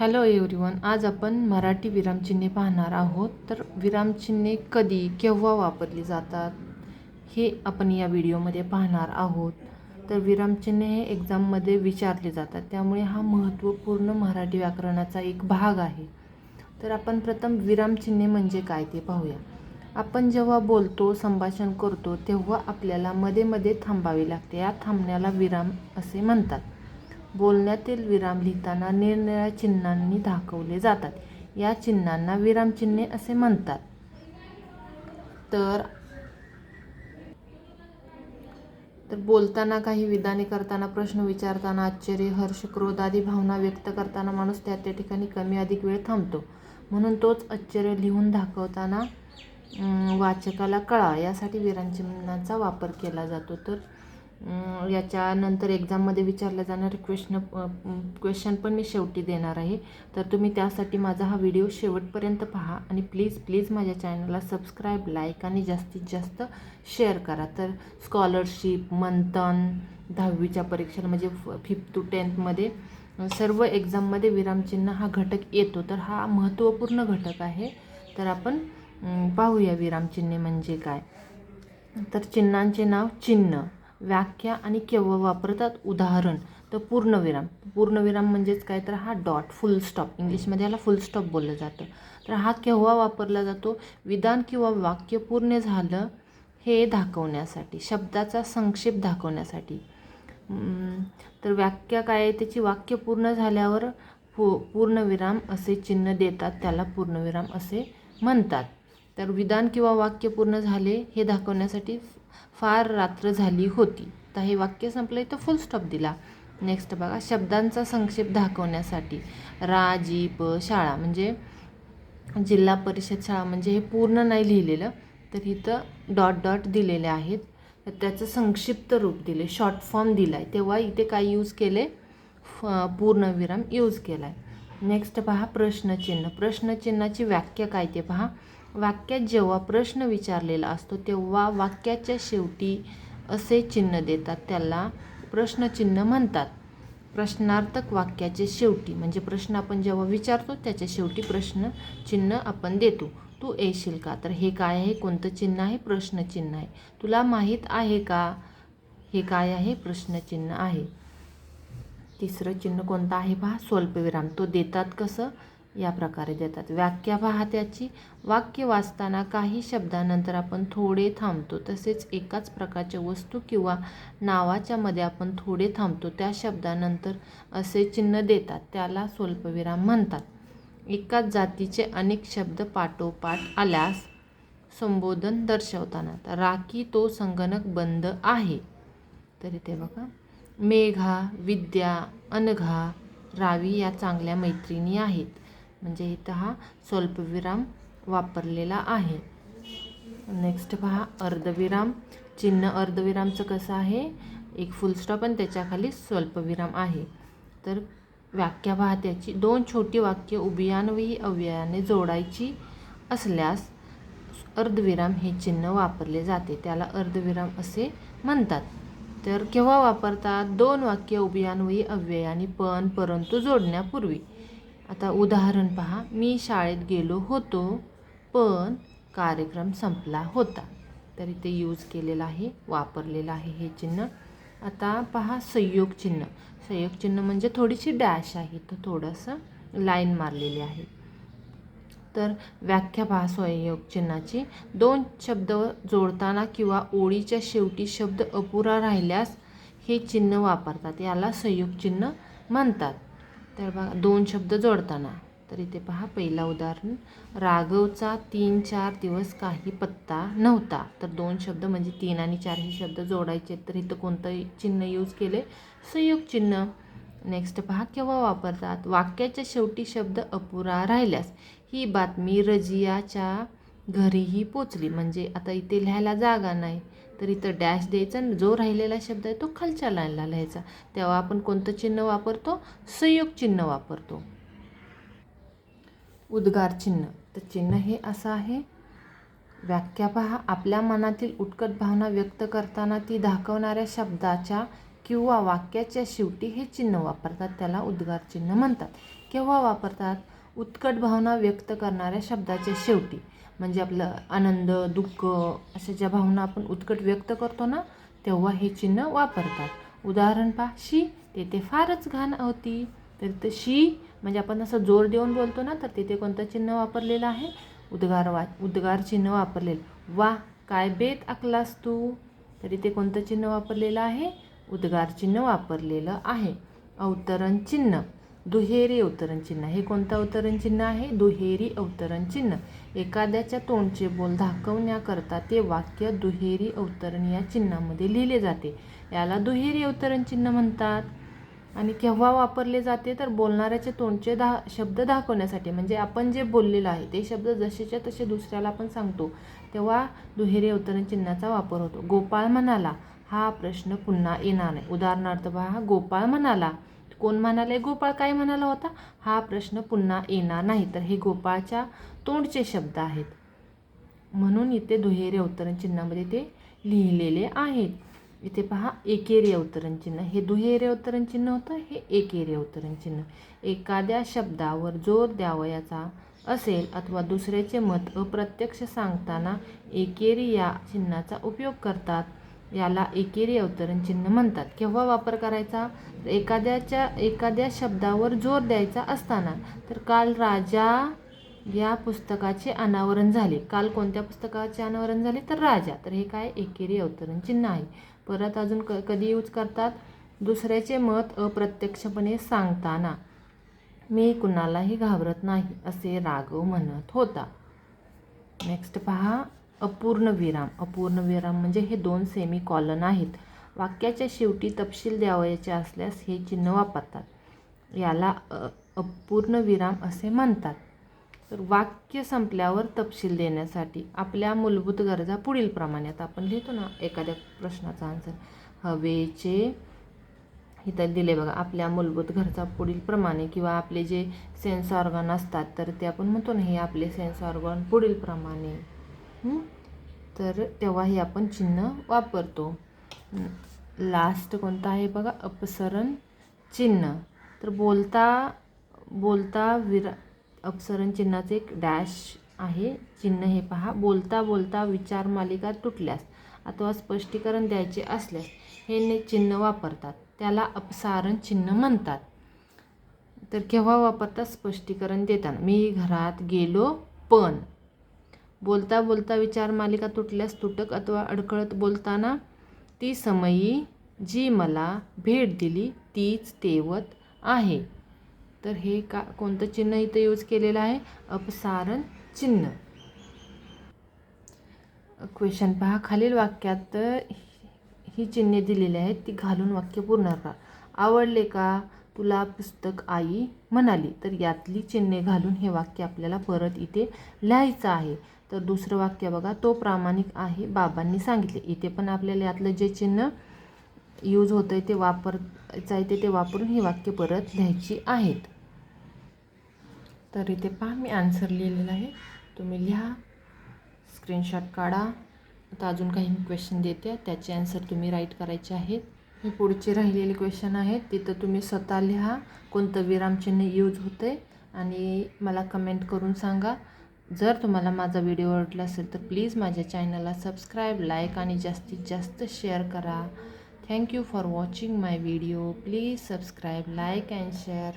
Hello everyone आज आपण मराठी विरामचिन्हे पाहणार आहोत. तर विरामचिन्हे कधी केव्हा वापरली जातात हे आपण या व्हिडिओमध्ये पाहणार आहोत. तर विरामचिन्हे हे एक्झाममध्ये विचारले जातात. त्यामुळे हा महत्त्वपूर्ण मराठी व्याकरणाचा एक भाग आहे. तर आपण प्रथम विरामचिन्हे म्हणजे काय ते पाहूया. आपण जेव्हा बोलतो संभाषण करतो तेव्हा आपल्याला मध्ये मध्ये थांबावे लागते. या थांबण्याला विराम असे म्हणतात. बोलण्यातील विराम लिहिताना निरनिळ्या चिन्हांनी दाखवले जातात. या चिन्हांना विरामचिन्हे असे म्हणतात. तर तर बोलताना काही विधाने करताना प्रश्न विचारताना आश्चर्य हर्ष क्रोध आदी भावना व्यक्त करताना माणूस त्या त्या ठिकाणी कमी अधिक वेळ थांबतो. म्हणून तोच आश्चर्य लिहून दाखवताना वाचकाला कळा. यासाठी विरामचिन्हांचा वापर केला जातो. तर याच्यानंतर एक्झाममध्ये विचारल्या जाणारे क्वेश्चन क्वेश्चन पण मी शेवटी देणार आहे. तर तुम्ही त्यासाठी माझा हा व्हिडिओ शेवटपर्यंत पहा आणि प्लीज प्लीज माझ्या चॅनलला सबस्क्राईब लाईक आणि जास्तीत जास्त शेअर करा. तर स्कॉलरशिप मंथन दहावीच्या परीक्षेला म्हणजे फिफ्थ टू टेन्थमध्ये सर्व एक्झाममध्ये विरामचिन्ह हा घटक येतो. तर हा महत्त्वपूर्ण घटक आहे. तर आपण पाहूया विरामचिन्हे म्हणजे काय. तर चिन्हांचे नाव चिन्ह. व्याख्या आणि केव्हा वापरतात उदाहरण. तर पूर्णविराम. पूर्णविराम म्हणजेच काय? तर हा डॉट फुल स्टॉप इंग्लिशमध्ये याला फुल स्टॉप बोललं जातं. तर हा केव्हा वापरला जातो? विधान किंवा वाक्य पूर्ण झालं हे दाखवण्यासाठी शब्दाचा संक्षेप दाखवण्यासाठी. तर व्याख्या काय आहे? त्याची वाक्य पूर्ण झाल्यावर पू पूर्णविराम असे चिन्ह देतात. त्याला पूर्णविराम असे म्हणतात. तर विधान किंवा वाक्य पूर्ण झाले हे दाखवण्यासाठी फार रात्र झाली होती. तर हे वाक्य संपलं तर फुल स्टॉप दिला. नेक्स्ट बघा शब्दांचा संक्षेप दाखवण्यासाठी. राजीप शाळा म्हणजे जिल्हा परिषद शाळा म्हणजे हे पूर्ण नाही लिहिलेलं तर इथं डॉट डॉट दिलेले आहेत. तर त्याचं संक्षिप्त रूप दिले शॉर्ट फॉर्म दिला आहे तेव्हा इथे काय यूज केले? फ पूर्णविराम यूज केला आहे नेक्स्ट पहा प्रश्नचिन्ह. प्रश्नचिन्हाची व्याख्या काय ते पहा. वाक्यात जेव्हा प्रश्न विचारलेला असतो तेव्हा वाक्याच्या शेवटी असे चिन्ह देतात. त्याला प्रश्नचिन्ह म्हणतात. प्रश्नार्थक वाक्याचे शेवटी म्हणजे प्रश्न आपण जेव्हा विचारतो त्याच्या शेवटी प्रश्न चिन्ह आपण देतो. तू येशील का? तर हे काय आहे? कोणतं चिन्ह आहे? प्रश्नचिन्ह आहे. तुला माहीत आहे का? हे काय आहे? प्रश्नचिन्ह आहे. तिसरं चिन्ह कोणतं आहे? पहा स्वल्पविराम. तो देतात कसं? या प्रकारे देतात. व्याख्या पहा त्याची. वाक्य वाचताना काही शब्दानंतर आपण थोडे थांबतो. तसेच एकाच प्रकारच्या वस्तू किंवा नावाच्या मध्ये आपण थोडे थांबतो. त्या शब्दानंतर असे चिन्ह देतात. त्याला स्वल्पविराम म्हणतात. एकाच जातीचे अनेक शब्द पाठोपाठ आल्यास संबोधन दर्शवताना. तर राखी तो संगणक बंद आहे. तर इथे बघा. मेघा विद्या अनघा रावी या चांगल्या मैत्रिणी आहेत. म्हणजे इथं हा स्वल्पविराम वापरलेला आहे. नेक्स्ट पहा अर्धविराम. चिन्ह अर्धविरामचं कसं आहे? एक फुलस्टॉप आणि त्याच्याखाली स्वल्पविराम आहे. तर व्याख्या पहा त्याची. दोन छोटी वाक्य उभियान्वयी अव्ययाने जोडायची असल्यास अर्धविराम हे चिन्ह वापरले जाते. त्याला अर्धविराम असे म्हणतात. तर केव्हा वापरतात? दोन वाक्य उभियान्वयी अव्ययाने पण परंतु जोडण्यापूर्वी. आता उदाहरण पहा. मी शाळेत गेलो होतो पण कार्यक्रम संपला होता. तर इथे यूज केलेलं आहे वापरलेलं आहे हे चिन्ह. आता पहा संयोग चिन्ह. संयोग चिन्ह म्हणजे थोडीशी डॅश आहे. तर थोडंसं लाईन मारलेली आहे. तर व्याख्या पहा संयोग चिन्हाची. दोन शब्द जोडताना किंवा ओळीच्या शेवटी शब्द अपुरा राहिल्यास हे चिन्ह वापरतात. याला संयोग चिन्ह म्हणतात. तर बघा दोन शब्द जोडताना. तर इथे पहा पहिला उदाहरण राघवचा तीन चार दिवस काही पत्ता नव्हता. तर दोन शब्द म्हणजे तीन आणि चार हे शब्द जोडायचे. तर इथं कोणतं चिन्ह यूज केले? संयोग चिन्ह. नेक्स्ट पहा केव्हा वापरतात? वाक्याच्या शेवटी शब्द अपुरा राहिल्यास. ही बातमी रजियाच्या घरीही पोचली. म्हणजे आता इथे लिहायला जागा नाही. तर इथं डॅश द्यायचा आणि जो राहिलेला शब्द आहे तो खालच्या लाईनला लिहायचा. तेव्हा आपण कोणतं चिन्ह वापरतो? संयोग चिन्ह वापरतो. उद्गार चिन्ह. तर चिन्ह हे असं आहे. व्याख्या पहा. आपल्या मनातील उत्कट भावना व्यक्त करताना ती दाखवणाऱ्या शब्दाच्या किंवा वाक्याच्या शेवटी हे चिन्ह वापरतात. त्याला उद्गार चिन्ह म्हणतात. केव्हा वापरतात? उत्कट भावना व्यक्त करणाऱ्या शब्दाच्या शेवटी. म्हणजे आपलं आनंद दुःख अशा ज्या भावना आपण उत्कट व्यक्त करतो ना तेव्हा हे चिन्ह वापरतात. उदाहरण पहा शी तेथे फारच घाण होती. तर ते शी म्हणजे आपण असं जोर देऊन बोलतो ना तर तिथे कोणतं चिन्ह वापरलेलं आहे? उद्गार वा उद्गार चिन्ह वापरलेलं. वा काय बेत आकलास तू? तर इथे कोणतं चिन्ह वापरलेलं आहे? उद्गार चिन्ह वापरलेलं आहे. अवतरण चिन्ह. दुहेरी अवतरण चिन्ह. हे कोणतं अवतरण चिन्ह आहे? दुहेरी अवतरण चिन्ह. एखाद्याच्या तोंडचे बोल दाखवण्याकरता ते वाक्य दुहेरी अवतरण या चिन्हामध्ये लिहिले जाते. याला दुहेरी अवतरण चिन्ह म्हणतात. आणि केव्हा वापरले जाते? तर बोलणाऱ्याचे तोंडचे दा शब्द दाखवण्यासाठी म्हणजे आपण जे बोललेलं आहे ते शब्द जसेच्या तसे दुसऱ्याला आपण सांगतो. तेव्हा दुहेरी अवतरण चिन्हाचा वापर होतो. गोपाळ म्हणाला हा प्रश्न पुन्हा येणार नाही. उदाहरणार्थ पहा गोपाळ म्हणाला. कोण म्हणाले? गोपाळ काय म्हणाला होता? हा प्रश्न पुन्हा येणार नाही. तर हे गोपाळच्या तोंडचे शब्द आहेत. म्हणून इथे दुहेरी अवतरण चिन्हामध्ये ते लिहिलेले आहेत. इथे पहा एकेरी अवतरण चिन्ह. हे दुहेरी अवतरण चिन्ह होतं हे एकेरी अवतरण चिन्ह. एखाद्या शब्दावर जोर द्यावयाचा असेल अथवा दुसऱ्याचे मत अप्रत्यक्ष सांगताना एकेरी या चिन्हाचा उपयोग करतात याला एकेरी अवतरण चिन्ह म्हणतात. केव्हा वापर करायचा? तर एखाद्याच्या एखाद्या शब्दावर जोर द्यायचा असताना. तर काल राजा या पुस्तकाचे अनावरण झाले. काल कोणत्या पुस्तकाचे अनावरण झाले? तर राजा. तर हे काय? एकेरी अवतरण चिन्ह आहे. परत अजून क कधी यूज करतात? दुसऱ्याचे मत अप्रत्यक्षपणे सांगताना. मी कुणालाही घाबरत नाही असे राघव म्हणत होता. नेक्स्ट पहा. अपूर्ण विराम. अपूर्ण विराम म्हणजे हे दोन सेमी कॉलन आहेत. वाक्याच्या शेवटी तपशील द्यावयाचे असल्यास हे चिन्ह वापरतात. याला अपूर्ण विराम असे म्हणतात. तर वाक्य संपल्यावर तपशील देण्यासाठी आपल्या मूलभूत गरजा पुढील प्रमाणे आता आपण लिहितो ना एखाद्या प्रश्नाचा आन्सर हवेचे इथं दिले बघा आपल्या मूलभूत गरजा पुढील प्रमाणे किंवा आपले जे सेन्स ऑर्गन असतात तर ते आपण म्हणतो ना हे आपले सेन्स ऑर्गन पुढील प्रमाणे. तर तेव्हा हे आपण चिन्ह वापरतो. लास्ट कोणतं आहे बघा? अपसरण चिन्ह. तर बोलता बोलता विरा अपसरण चिन्हाचं एक डॅश आहे. चिन्ह हे पहा. बोलता बोलता विचार मालिका तुटल्यास अथवा स्पष्टीकरण द्यायचे असल्यास हे ने चिन्ह वापरतात. त्याला अपसारण चिन्ह म्हणतात. तर केव्हा वापरतात? स्पष्टीकरण देताना. मी घरात गेलो पण बोलता बोलता विचार मालिका तुटल्यास तुटक अथवा अडखळत बोलताना ती समयी जी मला भेट दिली तीच तेवत आहे. तर हे का कोणतं चिन्ह इथं यूज केलेलं आहे? अपसारण चिन्ह. क्वेश्चन पहा. खालील वाक्यात ही चिन्हे दिलेली आहेत ती घालून वाक्य पूर्ण करा. आवडले का? तुला पुस्तक आई म्हणाली. तर यातली चिन्हे घालून हे वाक्य आपल्याला परत इथे लिहायचं आहे. तर दुसरं वाक्य बघा तो प्रामाणिक आहे बाबांनी सांगितले. इथे पण आपल्याला यातलं जे चिन्ह यूज होतं आहे ते वापरचं आहे ते ते वापरून ही वाक्य परत लिहायची आहेत. तर इथे पहा मी आन्सर लिहिलेला आहे. तुम्ही लिहा स्क्रीनशॉट काढा. आता अजून काही क्वेश्चन देते. त्याचे आन्सर तुम्ही राईट करायचे आहेत. हे पुढचे राहिलेले क्वेश्चन आहेत. तिथं तुम्ही स्वतः लिहा कोणतं विरामचिन्ह यूज होतं आहे आणि मला कमेंट करून सांगा. जर तुम्हाला माझा व्हिडिओ आवडला असेल तर प्लीज माझ्या चॅनलला सबस्क्राईब लाईक आणि जास्तीत जास्त शेअर करा. Thank you for watching my video. Please subscribe like and share.